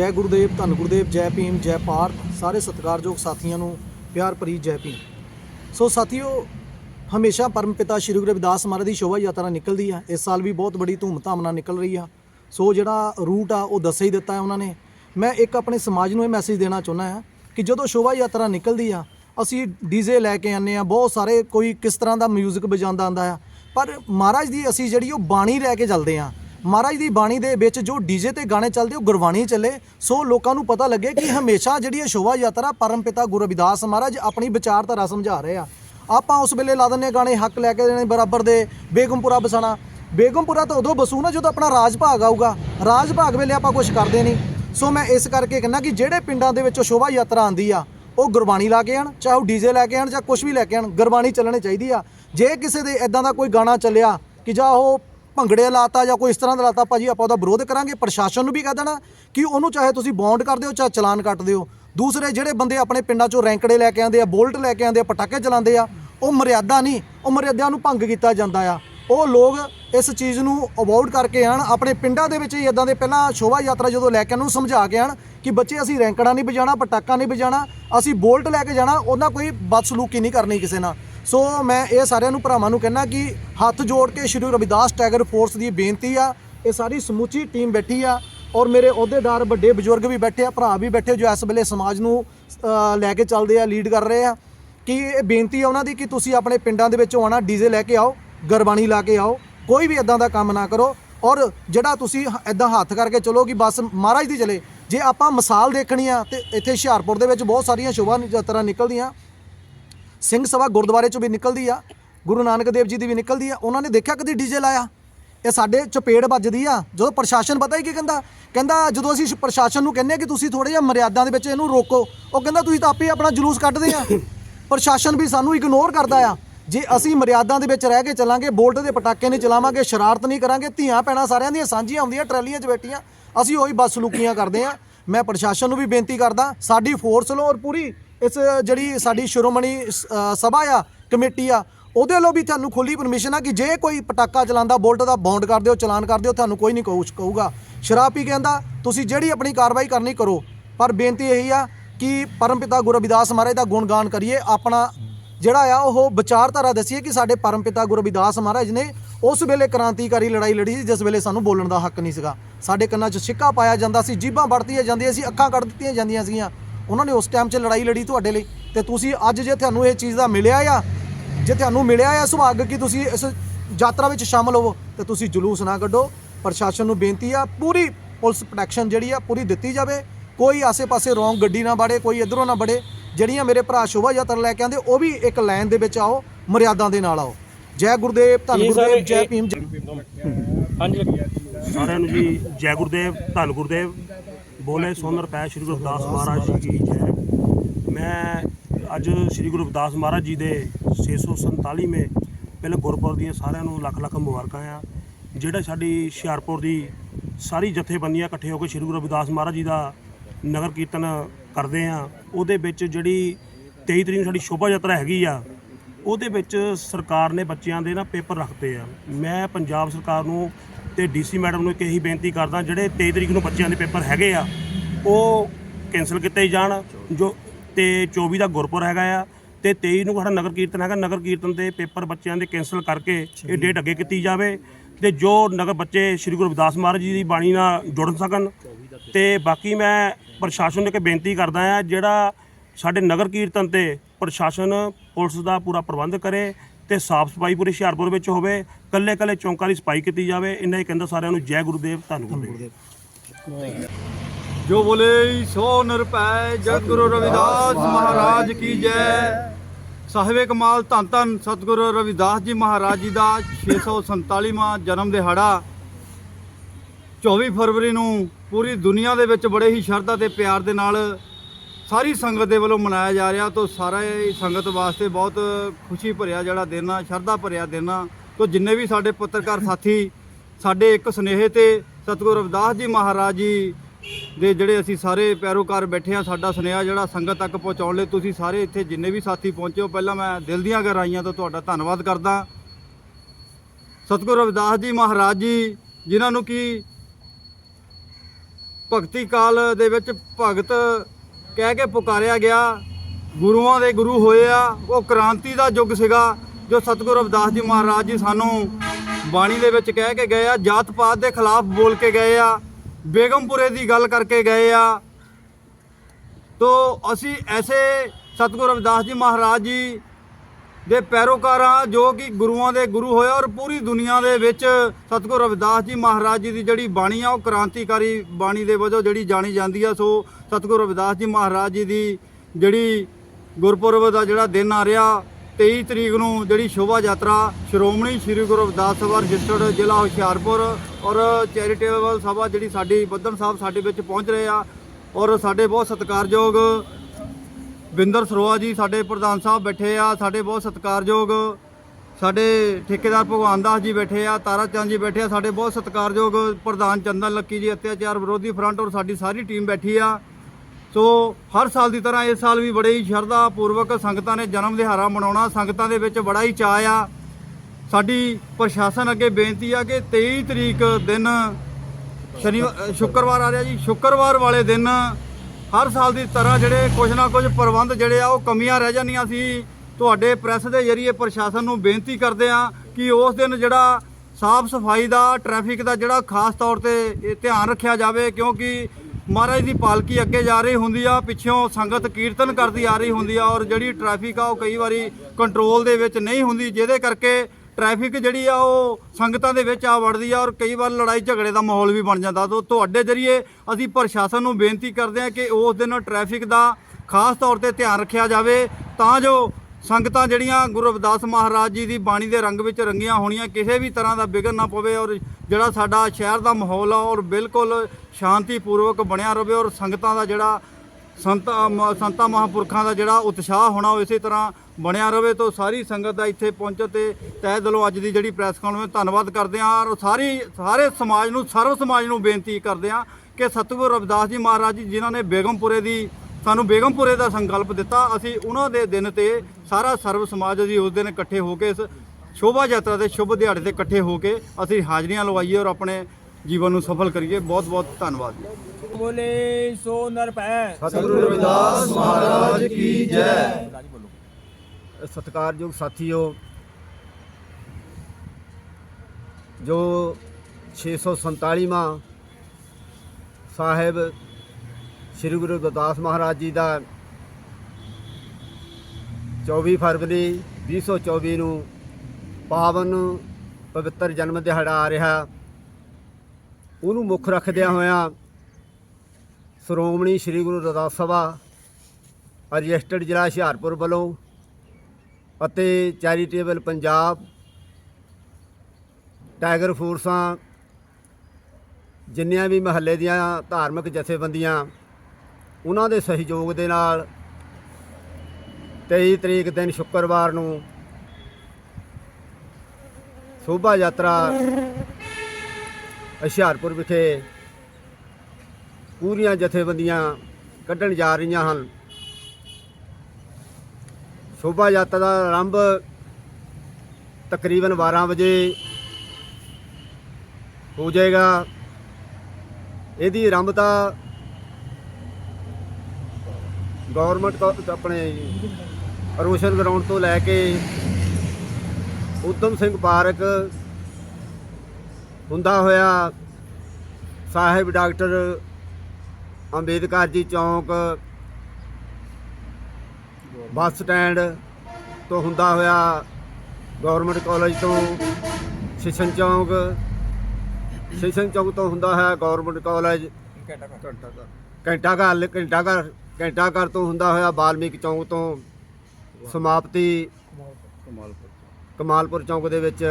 ਜੈ ਗੁਰਦੇਵ, ਧੰਨ ਗੁਰਦੇਵ, ਜੈ ਭੀਮ, ਜੈ ਭਾਰਤ ਸਾਰੇ ਸਤਿਕਾਰਯੋਗ ਸਾਥੀਆਂ ਨੂੰ ਪਿਆਰ ਭਰੀ ਜੈ ਭੀਮ। ਸੋ ਸਾਥੀਓ, ਹਮੇਸ਼ਾ ਪਰਮ ਪਿਤਾ ਸ਼੍ਰੀ ਗੁਰੂ ਰਵਿਦਾਸ ਮਹਾਰਾਜ ਦੀ ਸ਼ੋਭਾ ਯਾਤਰਾ ਨਿਕਲਦੀ ਆ। ਇਸ ਸਾਲ ਵੀ ਬਹੁਤ ਬੜੀ ਧੂਮਧਾਮ ਨਾਲ ਨਿਕਲ ਰਹੀ ਆ। ਸੋ ਜਿਹੜਾ ਰੂਟ ਆ, ਉਹ ਦੱਸ ਹੀ ਦਿੱਤਾ ਹੈ ਉਹਨਾਂ ਨੇ। ਮੈਂ ਇੱਕ ਆਪਣੇ ਸਮਾਜ ਨੂੰ ਇਹ ਮੈਸੇਜ ਦੇਣਾ ਚਾਹੁੰਦਾ ਹਾਂ ਕਿ ਜਦੋਂ ਸ਼ੋਭਾ ਯਾਤਰਾ ਨਿਕਲਦੀ ਆ, ਅਸੀਂ ਡੀਜ਼ੇ ਲੈ ਕੇ ਆਨੇ ਆ, ਬਹੁਤ ਸਾਰੇ ਕੋਈ ਕਿਸ ਤਰ੍ਹਾਂ ਦਾ 뮤직 ਵਜਾਉਂਦਾ ਆਂਦਾ ਆ। ਪਰ ਮਹਾਰਾਜ ਦੀ ਅਸੀਂ ਜਿਹੜੀ ਉਹ ਬਾਣੀ ਲੈ ਕੇ ਚੱਲਦੇ ਆ ਮਹਾਰਾਜ ਦੀ ਬਾਣੀ ਦੇ ਵਿੱਚ ਜੋ ਡੀਜੇ ਤੇ ਗਾਣੇ ਚੱਲਦੇ, ਉਹ ਗੁਰਬਾਣੀ ਚੱਲੇ। ਸੋ ਲੋਕਾਂ ਨੂੰ ਪਤਾ ਲੱਗੇ ਕਿ ਹਮੇਸ਼ਾ ਜਿਹੜੀ ਇਹ ਸ਼ੋਭਾ ਯਾਤਰਾ ਪਰਮ ਪਿਤਾ ਗੁਰੂ ਰਵਿਦਾਸ ਮਹਾਰਾਜ ਆਪਣੀ ਵਿਚਾਰਧਾਰਾ ਸਮਝਾ ਰਹੇ ਆ। ਆਪਾਂ ਉਸ ਵੇਲੇ ਲਾ ਦਿੰਦੇ ਹਾਂ ਗਾਣੇ, ਹੱਕ ਲੈ ਕੇ ਦੇਣੇ ਬਰਾਬਰ ਦੇ, ਬੇਗਮਪੁਰਾ ਬਸਾਣਾ। ਬੇਗਮਪੁਰਾ ਤਾਂ ਉਦੋਂ ਬਸੂ ਨਾ ਜਦੋਂ ਆਪਣਾ ਰਾਜ ਭਾਗ ਆਊਗਾ। ਰਾਜ ਭਾਗ ਵੇਲੇ ਆਪਾਂ ਕੁਝ ਕਰਦੇ ਨਹੀਂ। ਸੋ ਮੈਂ ਇਸ ਕਰਕੇ ਕਹਿੰਦਾ ਕਿ ਜਿਹੜੇ ਪਿੰਡਾਂ ਦੇ ਵਿੱਚੋਂ ਸ਼ੋਭਾ ਯਾਤਰਾ ਆਂਦੀ ਆ, ਉਹ ਗੁਰਬਾਣੀ ਲਾ ਕੇ ਆਣ ਚਾਹੇ ਉਹ ਡੀਜ਼ੇ ਲੈ ਕੇ ਆਣ ਜਾਂ ਕੁਝ ਵੀ ਲੈ ਕੇ ਆਣ ਗੁਰਬਾਣੀ ਚੱਲਣੀ ਚਾਹੀਦੀ ਆ। ਜੇ ਕਿਸੇ ਦੇ ਇਦਾਂ ਦਾ ਕੋਈ ਗਾਣਾ ਚੱਲਿਆ ਕਿ ਜਾਂ ਉਹ ਭੰਗੜੇ ਲਾਤਾ ਜਾਂ ਕੋਈ ਇਸ ਤਰ੍ਹਾਂ ਦਾ ਲਾਤਾ, ਭਾਜੀ ਆਪਾਂ ਉਹਦਾ ਵਿਰੋਧ ਕਰਾਂਗੇ, ਪ੍ਰਸ਼ਾਸਨ ਨੂੰ ਵੀ ਕਹਿ ਦੇਣਾ ਕਿ ਉਹਨੂੰ ਚਾਹੇ ਤੁਸੀਂ ਬੌਂਡ ਕਰ ਦਿਓ ਚਾਹੇ ਚਲਾਨ ਕੱਟ ਦਿਓ। ਦੂਸਰੇ ਜਿਹੜੇ ਬੰਦੇ ਆਪਣੇ ਪਿੰਡਾਂ ਚੋਂ ਰੈਂਕੜੇ ਲੈ ਕੇ ਆਉਂਦੇ ਆ, ਬੋਲਟ ਲੈ ਕੇ ਆਉਂਦੇ ਆ, ਪਟਾਕੇ ਚਲਾਉਂਦੇ ਆ, ਉਹ ਮਰਿਆਦਾ ਨਹੀਂ, ਉਹ ਮਰਿਆਦਿਆਂ ਨੂੰ ਭੰਗ ਕੀਤਾ ਜਾਂਦਾ ਆ। ਉਹ ਲੋਕ ਇਸ ਚੀਜ਼ ਨੂੰ ਅਵੋਇਡ ਕਰਕੇ ਆਣ ਆਪਣੇ ਪਿੰਡਾਂ ਦੇ ਵਿੱਚ ਹੀ ਇਦਾਂ ਦੇ ਪਹਿਲਾਂ ਸ਼ੋਭਾ ਯਾਤਰਾ ਜਦੋਂ ਲੈ ਕੇ ਉਹਨੂੰ ਸਮਝਾ ਕੇ ਆਣ ਕਿ ਬੱਚੇ ਅਸੀਂ ਰੈਂਕੜਾ ਨਹੀਂ ਵਜਾਣਾ ਪਟਾਕਾ ਨਹੀਂ ਵਜਾਣਾ ਅਸੀਂ ਬੋਲਟ ਲੈ ਕੇ ਜਾਣਾ, ਉਹਨਾਂ ਕੋਈ ਬਦਸਲੂਕੀ ਨਹੀਂ ਕਰਨੀ ਕਿਸੇ ਨਾਲ। ਸੋ ਮੈਂ ਇਹ ਸਾਰਿਆਂ ਨੂੰ ਭਰਾਵਾਂ ਨੂੰ ਕਹਿਣਾ ਕਿ ਹੱਥ ਜੋੜ ਕੇ ਸ਼੍ਰੀ ਰਵਿਦਾਸ ਟੈਗਰ ਫੋਰਸ ਦੀ ਬੇਨਤੀ ਆ, ਇਹ ਸਾਰੀ ਸਮੁੱਚੀ ਟੀਮ ਬੈਠੀ ਆ ਔਰ ਮੇਰੇ ਅਹੁਦੇਦਾਰ ਵੱਡੇ ਬਜ਼ੁਰਗ ਵੀ ਬੈਠੇ ਆ, ਭਰਾ ਵੀ ਬੈਠੇ ਜੋ ਇਸ ਵੇਲੇ ਸਮਾਜ ਨੂੰ ਲੈ ਕੇ ਚੱਲਦੇ ਆ ਲੀਡ ਕਰ ਰਹੇ ਆ। ਕਿ ਇਹ ਬੇਨਤੀ ਆ ਉਹਨਾਂ ਦੀ ਕਿ ਤੁਸੀਂ ਆਪਣੇ ਪਿੰਡਾਂ ਦੇ ਵਿੱਚੋਂ ਆਉਣਾ, ਡੀਜ਼ੇ ਲੈ ਕੇ ਆਓ, ਗਰਬਾਣੀ ਲਾ ਕੇ ਆਓ, ਕੋਈ ਵੀ ਇਦਾਂ ਦਾ ਕੰਮ ਨਾ ਕਰੋ ਔਰ ਜਿਹੜਾ ਤੁਸੀਂ ਇਦਾਂ ਹੱਥ ਕਰਕੇ ਚਲੋ ਕਿ ਬਸ ਮਹਾਰਾਜ ਦੀ ਚਲੇ। ਜੇ ਆਪਾਂ ਮਿਸਾਲ ਦੇਖਣੀ ਆ ਤੇ ਇੱਥੇ ਹੁਸ਼ਿਆਰਪੁਰ ਦੇ ਵਿੱਚ ਬਹੁਤ ਸਾਰੀਆਂ ਸ਼ੋਭਾ ਯਾਤਰਾ ਨਿਕਲਦੀਆਂ ਸਿੰਘ ਸਭਾ ਗੁਰਦੁਆਰੇ ਚੋਂ ਵੀ ਨਿਕਲਦੀ ਆ, ਗੁਰੂ ਨਾਨਕ ਦੇਵ ਜੀ ਦੀ ਵੀ ਨਿਕਲਦੀ ਆ, ਉਹਨਾਂ ਨੇ ਦੇਖਿਆ ਕਦੀ ਡੀਜੇ ਲਾਇਆ? ਇਹ ਸਾਡੇ ਚਪੇੜ ਵੱਜਦੀ ਆ, ਜਦੋਂ ਪ੍ਰਸ਼ਾਸਨ ਪਤਾ ਹੀ ਕੀ ਕਹਿੰਦਾ? ਕਹਿੰਦਾ, ਜਦੋਂ ਅਸੀਂ ਪ੍ਰਸ਼ਾਸਨ ਨੂੰ ਕਹਿੰਦੇ ਆ ਕਿ ਤੁਸੀਂ ਥੋੜੇ ਜਿਹਾ ਮਰਿਆਦਾ ਦੇ ਵਿੱਚ ਇਹਨੂੰ ਰੋਕੋ, ਉਹ ਕਹਿੰਦਾ, ਤੁਸੀਂ ਤਾਂ ਆਪੇ ਹੀ ਆਪਣਾ ਜਲੂਸ ਕੱਢਦੇ ਆ। ਪ੍ਰਸ਼ਾਸਨ ਵੀ ਸਾਨੂੰ ਇਗਨੋਰ ਕਰਦਾ ਆ। ਜੇ ਅਸੀਂ ਮਰਿਆਦਾ ਦੇ ਵਿੱਚ ਰਹਿ ਕੇ ਚੱਲਾਂਗੇ, ਬੋਲਟ ਦੇ ਪਟਾਕੇ ਨਹੀਂ ਚਲਾਵਾਂਗੇ, ਸ਼ਰਾਰਤ ਨਹੀਂ ਕਰਾਂਗੇ, ਧੀਆਂ ਭੈਣਾਂ ਸਾਰਿਆਂ ਦੀਆਂ ਸਾਂਝੀਆਂ ਹੁੰਦੀਆਂ, ਟਰਾਲੀਆਂ 'ਚ ਬੈਠੀਆਂ, ਅਸੀਂ ਉਹੀ ਬਦਸਲੂਕੀਆਂ ਕਰਦੇ ਆ। ਮੈਂ ਪ੍ਰਸ਼ਾਸਨ ਨੂੰ ਵੀ ਬੇਨਤੀ ਕਰਦਾ, ਸਾਡੀ ਫੋਰਸ ਲੋ ਔਰ ਪੂਰੀ ਇਸ ਜਿਹੜੀ ਸਾਡੀ ਸ਼੍ਰੋਮਣੀ ਅ, ਸਭਾ ਆ ਕਮੇਟੀ ਆ ਉਹਦੇ ਵੱਲੋਂ ਵੀ ਤੁਹਾਨੂੰ ਖੁੱਲੀ ਪਰਮਿਸ਼ਨ ਆ ਕਿ ਜੇ ਕੋਈ ਪਟਾਕਾ ਚਲਾਉਂਦਾ ਬੋਲਟ ਦਾ ਬੌਂਡ ਕਰ ਦਿਓ ਚਲਾਨ ਕਰ ਦਿਓ ਤੁਹਾਨੂੰ ਕੋਈ ਨਹੀਂ ਕਹੂ ਕਹੂਗਾ। ਸ਼ਰਾਬ ਪੀ ਕਹਿੰਦਾ ਤੁਸੀਂ ਜਿਹੜੀ ਆਪਣੀ ਕਾਰਵਾਈ ਕਰਨੀ ਕਰੋ। ਪਰ ਬੇਨਤੀ ਇਹੀ ਆ ਕਿ ਪਰਮ ਪਿਤਾ ਗੁਰੂ ਰਵਿਦਾਸ ਮਹਾਰਾਜ ਦਾ ਗੁਣਗਾਨ ਕਰੀਏ। ਆਪਣਾ ਜਿਹੜਾ ਆ ਉਹ ਵਿਚਾਰਧਾਰਾ ਦੱਸੀਏ ਕਿ ਸਾਡੇ ਪਰਮ ਪਿਤਾ ਗੁਰੂ ਰਵਿਦਾਸ ਮਹਾਰਾਜ ਨੇ ਉਸ ਵੇਲੇ ਕ੍ਰਾਂਤੀਕਾਰੀ ਲੜਾਈ ਲੜੀ ਸੀ ਜਿਸ ਵੇਲੇ ਸਾਨੂੰ ਬੋਲਣ ਦਾ ਹੱਕ ਨਹੀਂ ਸੀਗਾ। ਸਾਡੇ ਕੰਨਾਂ 'ਚ ਸਿੱਕਾ ਪਾਇਆ ਜਾਂਦਾ ਸੀ ਜੀਭਾਂ ਵੜਤੀਆਂ ਜਾਂਦੀਆਂ ਸੀ ਅੱਖਾਂ ਕੱਢ ਦਿੱਤੀਆਂ ਜਾਂਦੀਆਂ ਸੀਗੀਆਂ। ਉਹਨਾਂ ਨੇ ਉਸ ਟਾਈਮ 'ਚ ਲੜਾਈ ਲੜੀ ਤੁਹਾਡੇ ਲਈ। ਤੇ ਤੁਸੀਂ ਅੱਜ ਜੇ ਤੁਹਾਨੂੰ ਇਹ ਚੀਜ਼ ਦਾ ਮਿਲਿਆ ਆ ਜੇ ਤੁਹਾਨੂੰ ਮਿਲਿਆ ਆ ਸੁਭਾਗ ਕਿ ਤੁਸੀਂ ਇਸ ਯਾਤਰਾ ਵਿੱਚ ਸ਼ਾਮਲ ਹੋਵੋ ਤੇ ਤੁਸੀਂ ਜਲੂਸ ਨਾ ਕੱਢੋ। ਪ੍ਰਸ਼ਾਸਨ ਨੂੰ ਬੇਨਤੀ ਆ ਪੂਰੀ ਪੁਲਿਸ ਪ੍ਰੋਟੈਕਸ਼ਨ ਜਿਹੜੀ ਆ ਪੂਰੀ ਦਿੱਤੀ ਜਾਵੇ। ਕੋਈ ਆਸੇ-ਪਾਸੇ ਰੋਂਗ ਗੱਡੀ ਨਾ ਵੜੇ ਕੋਈ ਇਧਰੋਂ ਨਾ ਵੜੇ। ਜਿਹੜੀਆਂ ਮੇਰੇ ਭਰਾ ਸ਼ੋਭਾ ਯਾਤਰਾ ਲੈ ਕੇ ਆਂਦੇ ਉਹ ਵੀ ਇੱਕ ਲਾਈਨ ਦੇ ਵਿੱਚ ਆਓ ਮਰਿਆਦਾ ਦੇ ਨਾਲ ਆਓ। ਜੈ ਗੁਰਦੇਵ ਧੰਨ ਗੁਰਦੇਵ ਜੈ ਭੀਮ ਜੈ ਹਾਂਜੀ। ਸਾਰਿਆਂ ਨੂੰ ਜੀ ਜੈ ਗੁਰਦੇਵ ਧੰਨ ਗੁਰਦੇਵ। ਬੋਲੇ ਸੋਨਰ ਪੈ ਸ੍ਰੀ ਗੁਰੂ ਰਵਿਦਾਸ ਮਹਾਰਾਜ ਜੀ ਕੀ ਜੈ। ਮੈਂ ਅੱਜ ਸ੍ਰੀ ਗੁਰੂ ਰਵਿਦਾਸ ਮਹਾਰਾਜ ਜੀ ਦੇ 647ਵੇਂ ਪਹਿਲੇ ਗੁਰਪੁਰਬ ਦੀਆਂ ਸਾਰਿਆਂ ਨੂੰ ਲੱਖ ਲੱਖ ਮੁਬਾਰਕਾਂ ਆ, ਜਿਹੜਾ ਸਾਡੀ ਹੁਸ਼ਿਆਰਪੁਰ ਦੀ ਸਾਰੀ ਜਥੇਬੰਦੀਆਂ ਇਕੱਠੇ ਹੋ ਕੇ ਸ੍ਰੀ ਗੁਰੂ ਰਵਿਦਾਸ ਮਹਾਰਾਜ ਜੀ ਦਾ ਨਗਰ ਕੀਰਤਨ ਕਰਦੇ ਆ, ਉਹਦੇ ਵਿੱਚ ਜਿਹੜੀ 23 ਤਰੀਕ ਨੂੰ ਸਾਡੀ ਸ਼ੋਭਾ ਯਾਤਰਾ ਹੈਗੀ ਆ, ਉਹਦੇ ਵਿੱਚ ਸਰਕਾਰ ਨੇ ਬੱਚਿਆਂ ਦੇ ਨਾ ਪੇਪਰ ਰੱਖਤੇ ਆ। ਮੈਂ ਪੰਜਾਬ ਸਰਕਾਰ ਨੂੰ ਤੇ ਡੀਸੀ ਮੈਡਮ ਨੂੰ ਇੱਕ ਇਹੀ ਬੇਨਤੀ ਕਰਦਾ ਜਿਹੜੇ 23 ਤਰੀਕ ਨੂੰ ਬੱਚਿਆਂ ਦੇ ਪੇਪਰ ਹੈਗੇ ਆ ਉਹ ਕੈਨਸਲ ਕੀਤੇ ਜਾਣ ਜੋ ਤੇ 24 ਦਾ ਗੁਰਪੁਰ ਹੈਗਾ ਆ ਤੇ 23 ਨੂੰ ਸਾਡਾ ਨਗਰ ਕੀਰਤਨ ਹੈਗਾ ਨਗਰ ਕੀਰਤਨ ਦੇ ਪੇਪਰ ਬੱਚਿਆਂ ਦੇ ਕੈਨਸਲ ਕਰਕੇ ਇਹ ਡੇਟ ਅੱਗੇ ਕੀਤੀ ਜਾਵੇ ਤੇ ਜੋ ਨਗਰ ਬੱਚੇ ਸ੍ਰੀ ਗੁਰੂ ਰਵਿਦਾਸ ਮਹਾਰਾਜ ਜੀ ਦੀ ਬਾਣੀ ਨਾਲ ਜੁੜ ਸਕਣ ਤੇ ਬਾਕੀ ਮੈਂ ਪ੍ਰਸ਼ਾਸਨ ਨੂੰ ਇੱਕ ਬੇਨਤੀ ਕਰਦਾ ਆ ਜਿਹੜਾ ਸਾਡੇ ਨਗਰ ਕੀਰਤਨ ਤੇ ਪ੍ਰਸ਼ਾਸਨ ਪੁਲਿਸ ਦਾ ਪੂਰਾ ਪ੍ਰਬੰਧ ਕਰੇ ਤੇ ਸਾਫ਼ ਸਫ਼ਾਈ ਪੂਰੇ ਹੁਸ਼ਿਆਰਪੁਰ ਵਿੱਚ ਹੋਵੇ ਕੱਲੇ ਕੱਲੇ ਚੌਂਕਾਂ ਦੀ ਸਫ਼ਾਈ ਕੀਤੀ ਜਾਵੇ, ਇੰਨਾ ਹੀ ਕਹਿੰਦਾ ਸਾਰਿਆਂ ਨੂੰ ਜੈ ਗੁਰੂਦੇਵ, ਧੰਨ ਗੁਰੂਦੇਵ। ਜੋ ਬੋਲੇ ਸੋ ਨਿਰਭੈ ਜਗ ਗੁਰੂ ਰਵਿਦਾਸ ਮਹਾਰਾਜ ਕੀ ਜੈ। ਸਾਹਿਬੇ ਕਮਾਲ ਧੰਨ ਧੰਨ ਸਤਿਗੁਰੂ ਰਵਿਦਾਸ ਜੀ ਮਹਾਰਾਜ ਜੀ ਦਾ 647ਵਾਂ ਜਨਮ ਦਿਹਾੜਾ। 24 ਫਰਵਰੀ ਨੂੰ ਪੂਰੀ ਦੁਨੀਆ ਦੇ ਵਿੱਚ ਬੜੇ ਹੀ ਸ਼ਰਧਾ ਤੇ ਪਿਆਰ ਦੇ ਨਾਲ ਸਾਰੀ ਸੰਗਤ ਦੇ ਵੱਲੋਂ ਮਨਾਇਆ ਜਾ ਰਿਹਾ ਤੋਂ ਸਾਰੇ ਸੰਗਤ ਵਾਸਤੇ ਬਹੁਤ ਖੁਸ਼ੀ ਭਰਿਆ ਜਿਹੜਾ ਦਿਨ ਆ, ਸ਼ਰਧਾ ਭਰਿਆ ਦਿਨ ਆ। ਤੋਂ ਜਿੰਨੇ ਵੀ ਸਾਡੇ ਪੱਤਰਕਾਰ ਸਾਥੀ, ਸਾਡੇ ਇੱਕ ਸੁਨੇਹੇ ਤੇ ਸਤਿਗੁਰੂ ਰਵਿਦਾਸ ਜੀ ਮਹਾਰਾਜ ਜੀ ਦੇ ਜਿਹੜੇ ਅਸੀਂ ਸਾਰੇ ਪੈਰੋਕਾਰ ਬੈਠੇ ਆ, ਸਾਡਾ ਸੁਨੇਹਾ ਜਿਹੜਾ ਸੰਗਤ ਤੱਕ ਪਹੁੰਚਾਉਣ ਲਈ ਤੁਸੀਂ ਸਾਰੇ ਇੱਥੇ ਜਿੰਨੇ ਵੀ ਸਾਥੀ ਪਹੁੰਚੇ ਹੋ, ਪਹਿਲਾਂ ਮੈਂ ਦਿਲ ਦੀਆਂ ਗਹਿਰਾਈਆਂ ਤੋਂ ਤੁਹਾਡਾ ਧੰਨਵਾਦ ਕਰਦਾ। ਸਤਿਗੁਰੂ ਰਵਿਦਾਸ ਜੀ ਮਹਾਰਾਜ ਜੀ, ਜਿਨ੍ਹਾਂ ਨੂੰ ਕਿ ਭਗਤੀ ਕਾਲ ਦੇ ਵਿੱਚ ਭਗਤ ਕਹਿ ਕੇ ਪੁਕਾਰਿਆ ਗਿਆ, ਗੁਰੂਆਂ ਦੇ ਗੁਰੂ ਹੋਏ ਆ, ਉਹ ਕ੍ਰਾਂਤੀ ਦਾ ਯੁੱਗ ਸੀਗਾ, ਜੋ ਸਤਿਗੁਰੂ ਰਵਿਦਾਸ ਜੀ ਮਹਾਰਾਜ ਜੀ ਸਾਨੂੰ ਬਾਣੀ ਦੇ ਵਿੱਚ ਕਹਿ ਕੇ ਗਏ ਆ ਜਾਤ ਪਾਤ ਦੇ ਖਿਲਾਫ ਬੋਲ ਕੇ ਗਏ ਆ, ਬੇਗਮਪੁਰੇ ਦੀ ਗੱਲ ਕਰਕੇ ਗਏ ਆ। ਤੋ ਅਸੀਂ ਐਸੇ ਸਤਿਗੁਰੂ ਰਵਿਦਾਸ ਜੀ ਮਹਾਰਾਜ ਜੀ ਦੇ ਪੈਰੋਕਾਰ ਹਾਂ ਜੋ ਕਿ ਗੁਰੂਆਂ ਦੇ ਗੁਰੂ ਹੋਏ ਔਰ ਪੂਰੀ ਦੁਨੀਆ ਦੇ ਵਿੱਚ ਸਤਿਗੁਰੂ ਰਵਿਦਾਸ ਜੀ ਮਹਾਰਾਜ ਜੀ ਦੀ ਜਿਹੜੀ ਬਾਣੀ ਆ, ਉਹ ਕ੍ਰਾਂਤੀਕਾਰੀ ਬਾਣੀ ਦੇ ਵਜੋਂ ਜਿਹੜੀ ਜਾਣੀ ਜਾਂਦੀ ਆ, ਸੋ ਸਤਿਗੁਰੂ ਰਵਿਦਾਸ ਜੀ ਮਹਾਰਾਜ ਜੀ ਦੀ ਜਿਹੜੀ ਗੁਰਪੁਰਬ ਦਾ ਜਿਹੜਾ ਦਿਨ ਆ ਰਿਹਾ 23 ਤਰੀਕ ਨੂੰ ਜਿਹੜੀ ਸ਼ੋਭਾ ਯਾਤਰਾ, ਸ਼੍ਰੋਮਣੀ ਸ੍ਰੀ ਗੁਰੂ ਰਵਿਦਾਸ ਸਭਾ ਰਜਿਸਟਰਡ ਜ਼ਿਲ੍ਹਾ ਹੁਸ਼ਿਆਰਪੁਰ ਔਰ ਚੈਰੀਟੇਬਲ ਸਭਾ ਜਿਹੜੀ ਸਾਡੀ ਬੱਦਨ ਸਾਹਿਬ ਸਾਡੇ ਵਿੱਚ ਪਹੁੰਚ ਰਹੇ ਆ ਔਰ ਸਾਡੇ ਬਹੁਤ ਸਤਿਕਾਰਯੋਗ ਬਿੰਦਰ ਸਰੋਆ ਜੀ ਸਾਡੇ ਪ੍ਰਧਾਨ ਸਾਹਿਬ ਬੈਠੇ ਆ, ਸਾਡੇ ਬਹੁਤ ਸਤਿਕਾਰਯੋਗ ਸਾਡੇ ਠੇਕੇਦਾਰ ਭਗਵਾਨ ਦਾਸ ਜੀ ਬੈਠੇ ਆ, ਤਾਰਾ ਚੰਦ ਜੀ ਬੈਠੇ ਆ, ਸਾਡੇ ਬਹੁਤ ਸਤਿਕਾਰਯੋਗ ਪ੍ਰਧਾਨ ਚੰਦਨ ਲੱਕੀ ਜੀ ਅਤਿਆਚਾਰ ਵਿਰੋਧੀ ਫਰੰਟ ਔਰ ਸਾਡੀ ਸਾਰੀ ਟੀਮ ਬੈਠੀ ਆ। ਸੋ ਹਰ ਸਾਲ ਦੀ ਤਰ੍ਹਾਂ ਇਸ ਸਾਲ ਵੀ ਬੜੇ ਹੀ ਸ਼ਰਧਾ ਪੂਰਵਕ ਸੰਗਤਾਂ ਨੇ ਜਨਮ ਦਿਹਾੜਾ ਮਨਾਉਣਾ, ਸੰਗਤਾਂ ਦੇ ਵਿੱਚ ਬੜਾ ਹੀ ਚਾਅ ਆ। ਸਾਡੀ ਪ੍ਰਸ਼ਾਸਨ ਅੱਗੇ ਬੇਨਤੀ ਆ ਕਿ 23 ਤਰੀਕ ਦਿਨ ਸ਼ਨੀਵਾਰ ਸ਼ੁੱਕਰਵਾਰ ਆ ਰਿਹਾ ਜੀ, ਸ਼ੁੱਕਰਵਾਰ ਵਾਲੇ ਦਿਨ ਹਰ ਸਾਲ ਦੀ ਤਰ੍ਹਾਂ ਜਿਹੜੇ ਕੁਝ ਨਾ ਕੁਝ ਪ੍ਰਬੰਧ ਜਿਹੜੇ ਆ, ਉਹ ਕਮੀਆਂ ਰਹਿ ਜਾਂਦੀਆਂ ਸੀ। ਤੁਹਾਡੇ ਪ੍ਰੈਸ ਦੇ ਜ਼ਰੀਏ ਪ੍ਰਸ਼ਾਸਨ ਨੂੰ ਬੇਨਤੀ ਕਰਦੇ ਆ ਕਿ ਉਸ ਦਿਨ ਜਿਹੜਾ ਸਾਫ਼ ਸਫ਼ਾਈ ਦਾ, ਟ੍ਰੈਫਿਕ ਦਾ ਜਿਹੜਾ ਖਾਸ ਤੌਰ ਤੇ ਇਹ ਧਿਆਨ ਰੱਖਿਆ ਜਾਵੇ, ਕਿਉਂਕਿ ਮਹਾਰਾਜ ਦੀ ਪਾਲਕੀ ਅੱਗੇ ਜਾ ਰਹੀ ਹੁੰਦੀ ਆ, ਪਿੱਛੋਂ ਸੰਗਤ ਕੀਰਤਨ ਕਰਦੀ ਆ ਰਹੀ ਹੁੰਦੀ ਆ, ਔਰ ਜਿਹੜੀ ਟ੍ਰੈਫਿਕ ਆ, ਉਹ ਕਈ ਵਾਰੀ ਕੰਟਰੋਲ ਦੇ ਵਿੱਚ ਨਹੀਂ ਹੁੰਦੀ, ਜਿਹਦੇ ਕਰਕੇ ਟ੍ਰੈਫਿਕ ਜਿਹੜੀ ਆ ਉਹ ਸੰਗਤਾਂ ਦੇ ਵਿੱਚ ਆ ਵੜਦੀ ਆ ਔਰ ਕਈ ਵਾਰ ਲੜਾਈ ਝਗੜੇ ਦਾ ਮਾਹੌਲ ਵੀ ਬਣ ਜਾਂਦਾ। ਤੋਂ ਤੁਹਾਡੇ ਜਰੀਏ ਅਸੀਂ ਪ੍ਰਸ਼ਾਸਨ ਨੂੰ ਬੇਨਤੀ ਕਰਦੇ ਹਾਂ ਕਿ ਉਸ ਦਿਨ ਟ੍ਰੈਫਿਕ ਦਾ ਖਾਸ ਤੌਰ ਤੇ ਧਿਆਨ ਰੱਖਿਆ ਜਾਵੇ। ਤਾਂ ਜੋ ਸੰਗਤਾਂ ਜਿਹੜੀਆਂ ਗੁਰੂ ਰਵਿਦਾਸ ਮਹਾਰਾਜ ਜੀ ਦੀ ਬਾਣੀ ਦੇ ਰੰਗ ਵਿੱਚ ਰੰਗੀਆਂ ਹੋਣੀਆਂ, ਕਿਸੇ ਵੀ ਤਰ੍ਹਾਂ ਦਾ ਵਿਘਨ ਨਾ ਪਵੇ ਔਰ ਜਿਹੜਾ ਸਾਡਾ ਸ਼ਹਿਰ ਦਾ ਮਾਹੌਲ ਆ ਔਰ ਬਿਲਕੁਲ ਸ਼ਾਂਤੀਪੂਰਵਕ ਬਣਿਆ ਰਹੇ ਔਰ ਸੰਗਤਾਂ ਦਾ ਜਿਹੜਾ ਸੰਤਾਂ, ਮ- ਸੰਤਾਂ ਮਹਾਂਪੁਰਖਾਂ ਦਾ ਜਿਹੜਾ ਉਤਸ਼ਾਹ ਹੋਣਾ ਉਹ ਇਸੇ ਤਰ੍ਹਾਂ ਬਣਿਆ ਰਵੇ ਤੋਂ ਸਾਰੀ ਸੰਗਤ ਦਾ ਇੱਥੇ ਪਹੁੰਚੋ ਤੇ ਤਹਿ ਦਿਲੋਂ ਅੱਜ ਦੀ ਜਿਹੜੀ ਪ੍ਰੈਸ ਕਾਨਫਰੰਸ ਧੰਨਵਾਦ ਕਰਦੇ ਹਾਂ ਔਰ ਸਾਰੀ, ਸਾਰੇ ਸਮਾਜ ਨੂੰ, ਸਰਵ ਸਮਾਜ ਨੂੰ ਬੇਨਤੀ ਕਰਦੇ ਹਾਂ ਕਿ ਸਤਿਗੁਰੂ ਰਵਿਦਾਸ ਜੀ ਮਹਾਰਾਜ ਜੀ, ਜਿਨ੍ਹਾਂ ਨੇ ਬੇਗਮਪੁਰੇ ਦੀ, ਸਾਨੂੰ ਬੇਗਮਪੁਰੇ ਦਾ ਸੰਕਲਪ ਦਿੱਤਾ, ਅਸੀਂ ਉਹਨਾਂ ਦੇ ਦਿਨ ਤੇ ਸਾਰਾ ਸਰਵ ਸਮਾਜ ਅਸੀਂ ਉਸ ਦਿਨ ਇਕੱਠੇ ਹੋ ਕੇ ਇਸ ਸ਼ੋਭਾ ਯਾਤਰਾ ਦੇ ਸ਼ੁਭ ਦਿਹਾੜੇ ਤੇ ਇਕੱਠੇ ਹੋ ਕੇ ਅਸੀਂ ਹਾਜ਼ਰੀਆਂ ਲਵਾਈਏ ਔਰ ਆਪਣੇ ਜੀਵਨ ਨੂੰ ਸਫਲ ਕਰੀਏ। ਬਹੁਤ ਬਹੁਤ ਧੰਨਵਾਦ ਜੀ। ਬੋਲੇ ਸੋ ਨਰ ਪੈ ਸਤਿਗੁਰੂ ਰਵਿਦਾਸ ਮਹਾਰਾਜ ਕੀ ਜੈ। ਸਤਿਕਾਰਯੋਗ ਸਾਥੀਓ ਜੋ 647ਵਾਂ ਸਾਹਿਬ ਸ੍ਰੀ ਗੁਰੂ ਰਵਿਦਾਸ ਮਹਾਰਾਜ ਜੀ ਦਾ 24 ਫਰਵਰੀ 2024 ਨੂੰ ਪਾਵਨ ਪਵਿੱਤਰ ਜਨਮ ਦਿਹਾੜਾ ਆ ਰਿਹਾ ਉਹਨੂੰ ਮੁੱਖ ਰੱਖਦਿਆਂ ਹੋਇਆਂ ਸ਼੍ਰੋਮਣੀ ਸ੍ਰੀ ਗੁਰੂ ਰਵਿਦਾਸ ਸਭਾ ਰਜਿਸਟਰਡ ਜ਼ਿਲ੍ਹਾ ਹੁਸ਼ਿਆਰਪੁਰ ਵੱਲੋਂ ਅਤੇ ਚੈਰੀਟੇਬਲ ਪੰਜਾਬ, ਟਾਈਗਰ ਫੋਰਸਾਂ, ਜਿੰਨੀਆਂ ਵੀ ਮਹੱਲੇ ਦੀਆਂ ਧਾਰਮਿਕ ਜਥੇਬੰਦੀਆਂ, ਉਹਨਾਂ ਦੇ ਸਹਿਯੋਗ ਦੇ ਨਾਲ 23 ਤਰੀਕ ਦਿਨ ਸ਼ੁੱਕਰਵਾਰ ਨੂੰ ਸ਼ੋਭਾ ਯਾਤਰਾ ਹੁਸ਼ਿਆਰਪੁਰ ਵਿਖੇ ਪੂਰੀਆਂ ਜਥੇਬੰਦੀਆਂ ਕੱਢਣ ਜਾ ਰਹੀਆਂ ਹਨ। ਸ਼ੋਭਾ ਯਾਤਰਾ ਦਾ ਆਰੰਭ ਤਕਰੀਬਨ 12 ਵਜੇ ਹੋ ਜਾਏਗਾ। ਇਹਦੀ ਆਰੰਭਤਾ ਗਵਰਨਮੈਂਟ ਆਪਣੇ ਰੋਸ਼ਨ ਗਰਾਊਂਡ ਤੋਂ ਲੈ ਕੇ ਉਦਮ ਸਿੰਘ ਪਾਰਕ ਹੁੰਦਾ ਹੋਇਆ ਸਾਹਿਬ ਡਾਕਟਰ ਅੰਬੇਦਕਰ ਜੀ ਚੌਂਕ, ਬੱਸ ਸਟੈਂਡ ਤੋਂ ਹੁੰਦਾ ਹੋਇਆ ਗਵਰਨਮੈਂਟ ਕਾਲਜ ਤੋਂ ਸ਼ਿਸ਼ਨ ਚੌਂਕ ਸ਼ਿਸ਼ਨ ਚੌਂਕ ਤੋਂ ਹੁੰਦਾ ਹੈ ਗਵਰਨਮੈਂਟ ਕਾਲਜ ਘੰਟਾ ਘਰ ਘੰਟਾ ਘਰ ਘੰਟਾ ਘਰ ਤੋਂ ਹੁੰਦਾ ਹੋਇਆ ਬਾਲਮੀਕ ਚੌਂਕ ਤੋਂ ਸਮਾਪਤੀ ਕਮਾਲਪੁਰ ਚੌਂਕ ਦੇ ਵਿੱਚ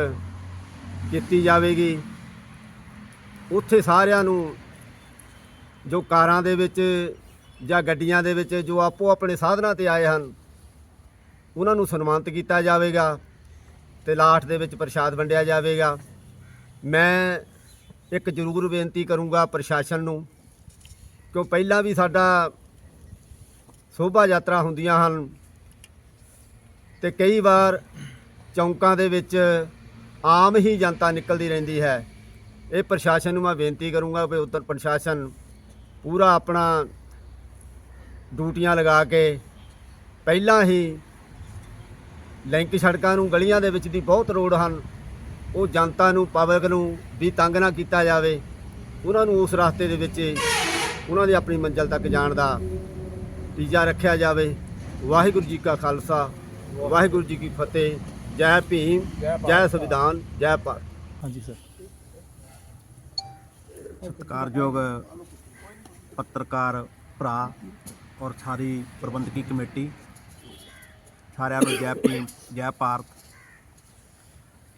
ਕੀਤੀ ਜਾਵੇਗੀ। ਉੱਥੇ ਸਾਰਿਆਂ ਨੂੰ ਜੋ ਕਾਰਾਂ ਦੇ ਵਿੱਚ ਜਾਂ ਗੱਡੀਆਂ ਦੇ ਵਿੱਚ ਜੋ ਆਪੋ ਆਪਣੇ ਸਾਧਨਾਂ ਤੇ ਆਏ ਹਨ, ਉਹਨਾਂ ਨੂੰ ਸਨਮਾਨਿਤ ਕੀਤਾ ਜਾਵੇਗਾ ਤੇ ਲਾਸਟ ਦੇ ਵਿੱਚ ਪ੍ਰਸ਼ਾਦ ਵੰਡਿਆ ਜਾਵੇਗਾ। ਮੈਂ ਇੱਕ ਜ਼ਰੂਰ ਬੇਨਤੀ ਕਰੂੰਗਾ ਪ੍ਰਸ਼ਾਸਨ ਨੂੰ ਕਿ ਪਹਿਲਾਂ ਵੀ ਸਾਡਾ ਸ਼ੋਭਾ ਯਾਤਰਾ ਹੁੰਦੀਆਂ ਹਨ ਤੇ ਕਈ ਵਾਰ ਚੌਂਕਾਂ ਦੇ ਵਿੱਚ ਆਮ ਹੀ ਜਨਤਾ ਨਿਕਲਦੀ ਰਹਿੰਦੀ ਹੈ। ਇਹ ਪ੍ਰਸ਼ਾਸਨ ਨੂੰ ਮੈਂ ਬੇਨਤੀ ਕਰੂੰਗਾ ਕਿ ਉੱਤਰ ਪ੍ਰਸ਼ਾਸਨ ਪੂਰਾ ਆਪਣਾ ਡਿਊਟੀਆਂ ਲਗਾ ਕੇ ਪਹਿਲਾਂ ਹੀ ਲਿੰਕ ਸੜਕਾਂ ਨੂੰ ਗਲੀਆਂ ਦੇ ਵਿੱਚ ਦੀ ਬਹੁਤ ਰੋਡ ਹਨ ਉਹ ਜਨਤਾ ਨੂੰ ਪਬਲਿਕ ਨੂੰ ਵੀ ਤੰਗ ਨਾ ਕੀਤਾ ਜਾਵੇ। ਉਹਨਾਂ ਨੂੰ ਉਸ ਰਸਤੇ ਦੇ ਵਿੱਚ ਉਹਨਾਂ ਦੀ ਆਪਣੀ ਮੰਜ਼ਿਲ ਤੱਕ ਜਾਣ ਦਾ ਤੀਜਾ ਰੱਖਿਆ ਜਾਵੇ। ਵਾਹਿਗੁਰੂ ਜੀ ਕਾ ਖਾਲਸਾ ਵਾਹਿਗੁਰੂ ਜੀ ਕੀ ਫਤਿਹ। ਜੈ ਭੀਮ ਜੈ ਸੰਵਿਧਾਨ ਜੈ ਭਾਰਤ। ਹਾਂਜੀ ਸਰ। ਸਤਿਕਾਰਯੋਗ ਪੱਤਰਕਾਰ ਭਰਾ ਔਰ ਸਾਰੀ ਪ੍ਰਬੰਧਕੀ ਕਮੇਟੀ, ਸਾਰਿਆਂ ਨੂੰ ਜੈ ਭੀਮ, ਜੈ ਭਾਰਤ।